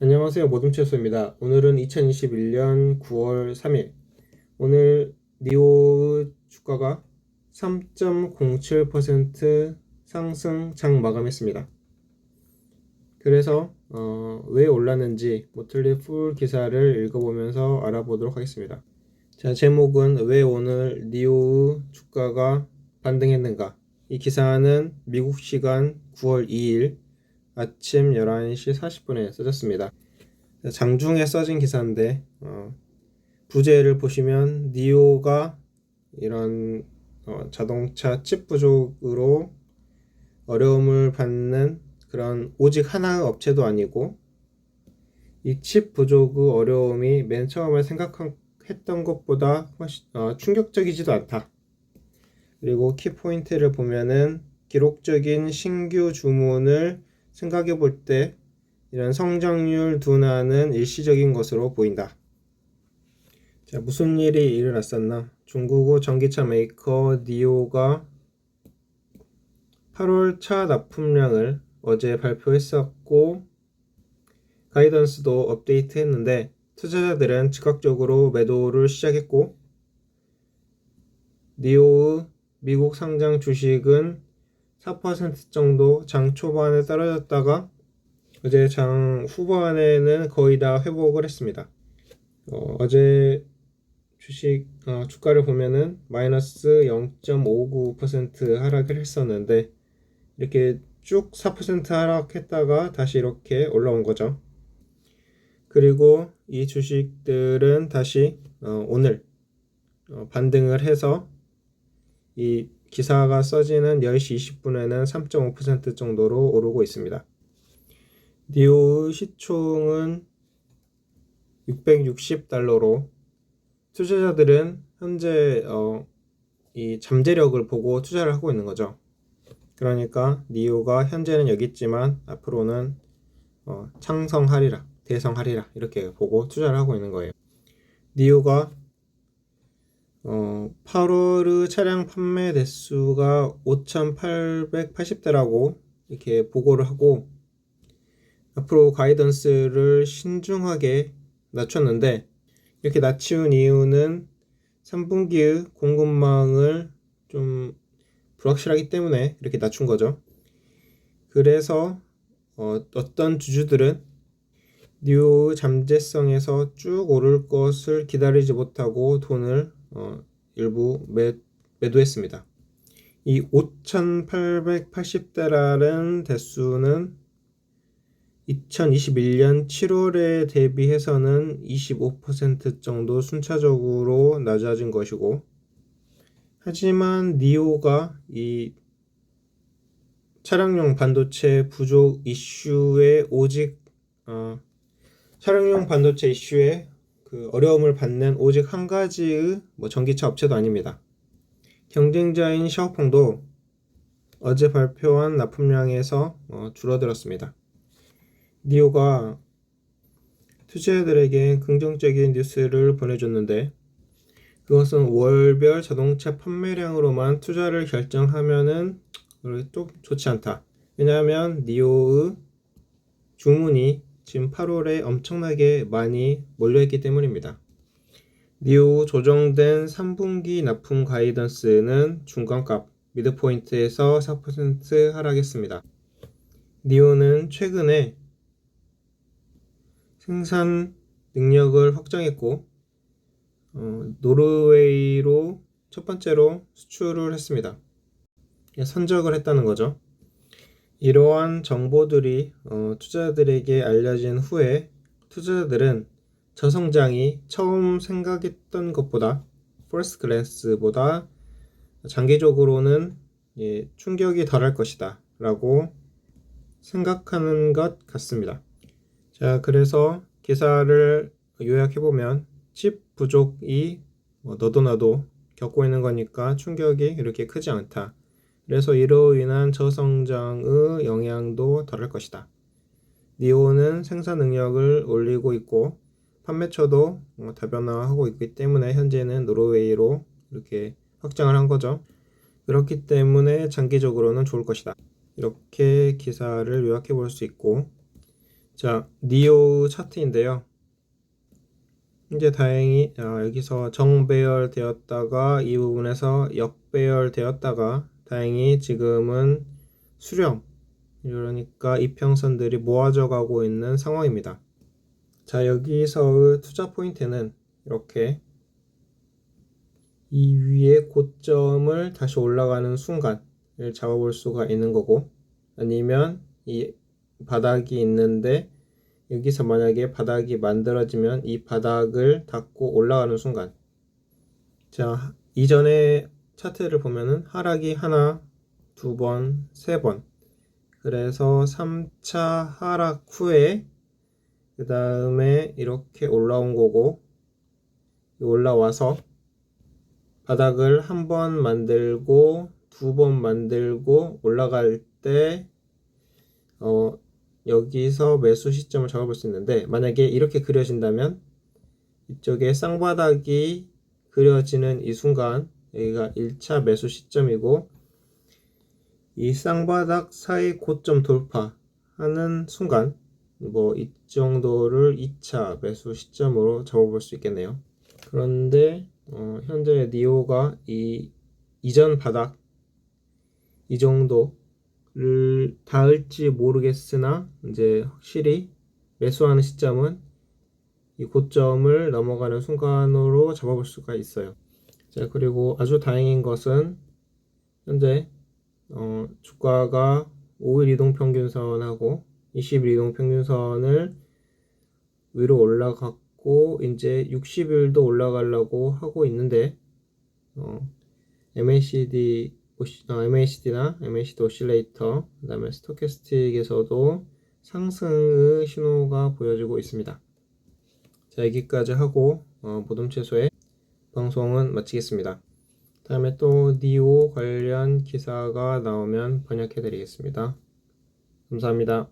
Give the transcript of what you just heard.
안녕하세요. 모둠채소입니다. 오늘은 2021년 9월 3일. 오늘 니오 주가가 3.07% 상승 장 마감했습니다. 그래서 어, 왜 올랐는지 모틀리 풀 기사를 읽어보면서 알아보도록 하겠습니다. 자, 제목은 왜 오늘 니오 주가가 반등했는가? 이 기사는 미국 시간 9월 2일 아침 11시 40분에 써졌습니다. 장중에 써진 기사인데 어, 부제를 보시면 니오가 이런 어, 자동차 칩 부족으로 어려움을 받는 그런 오직 하나의 업체도 아니고 이 칩 부족의 어려움이 맨 처음에 생각했던 것보다 훨씬 어, 충격적이지도 않다. 그리고 키 포인트를 보면은 기록적인 신규 주문을 생각해 볼 때 이런 성장률 둔화는 일시적인 것으로 보인다. 자, 무슨 일이 일어났었나? 중국어 전기차 메이커 니오가 8월 차 납품량을 어제 발표했었고 가이던스도 업데이트 했는데 투자자들은 즉각적으로 매도를 시작했고 니오의 미국 상장 주식은 4% 정도 장 초반에 떨어졌다가 어제 장 후반에는 거의 다 회복을 했습니다. 어, 제 주식 어, 주가를 보면은 마이너스 0.59% 하락을 했었는데 이렇게 쭉 4% 하락했다가 다시 이렇게 올라온 거죠. 그리고 이 주식들은 다시 어, 오늘 어, 반등을 해서 이 기사가 써지는 10시 20분에는 3.5% 정도로 오르고 있습니다. 니오 시총은 660달러로 투자자들은 현재 어, 이 잠재력을 보고 투자를 하고 있는 거죠. 그러니까 니오가 현재는 여기 있지만 앞으로는 어, 창성하리라, 대성하리라 이렇게 보고 투자를 하고 있는 거예요. 니오가 어, 8월의 차량 판매 대수가 5,880대라고 이렇게 보고를 하고 앞으로 가이던스를 신중하게 낮췄는데 이렇게 낮춘 이유는 3분기의 공급망을 좀 불확실하기 때문에 이렇게 낮춘 거죠. 그래서 어, 어떤 주주들은 뉴 잠재성에서 쭉 오를 것을 기다리지 못하고 돈을 어, 일부 매, 매도했습니다. 이 5,880달러는 대수는 2021년 7월에 대비해서는 25% 정도 순차적으로 낮아진 것이고 하지만 니오가 이 차량용 반도체 부족 이슈에 오직 어, 차량용 반도체 이슈에 그 어려움을 받는 오직 한 가지의 뭐 전기차 업체도 아닙니다. 경쟁자인 샤오펑도 어제 발표한 납품량에서 어, 줄어들었습니다. 니오가 투자자들에게 긍정적인 뉴스를 보내줬는데 그것은 월별 자동차 판매량으로만 투자를 결정하면은 또 좋지 않다. 왜냐하면 니오의 주문이 지금 8월에 엄청나게 많이 몰려있기 때문입니다. 니오 조정된 3분기 납품 가이던스는 중간값 미드포인트에서 4% 하락했습니다. 니오는 최근에 생산 능력을 확장했고 어, 노르웨이로 첫 번째로 수출을 했습니다. 선적을 했다는 거죠. 이러한 정보들이 어, 투자자들에게 알려진 후에 투자자들은 저성장이 처음 생각했던 것보다 퍼스트 글랜스보다 장기적으로는 예, 충격이 덜할 것이다 라고 생각하는 것 같습니다. 자 그래서 기사를 요약해보면 칩 부족이 뭐 너도 나도 겪고 있는 거니까 충격이 이렇게 크지 않다. 그래서 이로 인한 저성장의 영향도 덜할 것이다. 니오는 생산 능력을 올리고 있고 판매처도 뭐 다변화하고 있기 때문에 현재는 노르웨이로 이렇게 확장을 한 거죠. 그렇기 때문에 장기적으로는 좋을 것이다. 이렇게 기사를 요약해 볼 수 있고 자, 니오 차트인데요. 이제 다행히 아, 여기서 정배열 되었다가 이 부분에서 역배열 되었다가 다행히 지금은 수렴 그러니까 이평선들이 모아져 가고 있는 상황입니다. 자, 여기서의 투자 포인트는 이렇게 이 위에 고점을 다시 올라가는 순간을 잡아볼 수가 있는 거고 아니면 이 바닥이 있는데 여기서 만약에 바닥이 만들어지면 이 바닥을 닫고 올라가는 순간 자 이전에 차트를 보면은 하락이 하나 두 번, 세 번. 그래서 3차 하락 후에 그 다음에 이렇게 올라온 거고 올라와서 바닥을 한 번 만들고 두 번 만들고 올라갈 때 어, 여기서 매수 시점을 잡아볼 수 있는데 만약에 이렇게 그려진다면 이쪽에 쌍바닥이 그려지는 이 순간 여기가 1차 매수 시점이고 이 쌍바닥 사이 고점 돌파하는 순간 뭐 이 정도를 2차 매수 시점으로 잡아볼 수 있겠네요. 그런데 어, 현재 니오가 이 이전 바닥 이 정도를 닿을지 모르겠으나 이제 확실히 매수하는 시점은 이 고점을 넘어가는 순간으로 잡아볼 수가 있어요. 자 그리고 아주 다행인 것은 현재 어, 주가가 5일 이동 평균선하고 20일 이동 평균선을 위로 올라갔고 이제 60일도 올라가려고 하고 있는데 어, MACD 어, MACD나 MACD 오실레이터 그다음에 스토캐스틱에서도 상승의 신호가 보여지고 있습니다. 자 여기까지 하고 어, 모둠 채소의 방송은 마치겠습니다. 다음에 또 니오 관련 기사가 나오면 번역해 드리겠습니다. 감사합니다.